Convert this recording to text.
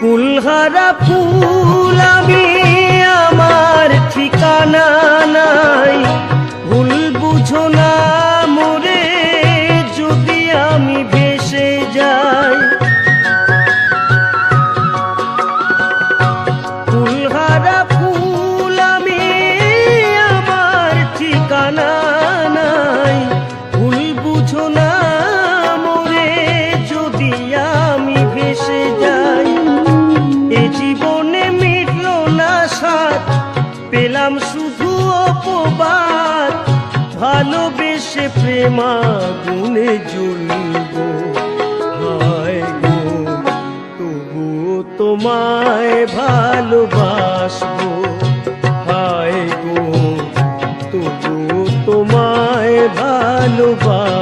কুলহারা ফুল আমি আমার ঠিকানা নাই। ভুল বুঝো না মোরে, যদি আমি ভেসে যাই। ফুলহারা ফুল আমি আমার ঠিকানা নাই। ভুল বুঝো না পেলাম শুধু অপবাদ, ভালোবেসে প্রেমা গুনে গো, তবু তোমায় ভালোবাসবো। হায় গো, তবু তোমায় ভালোবাসবো।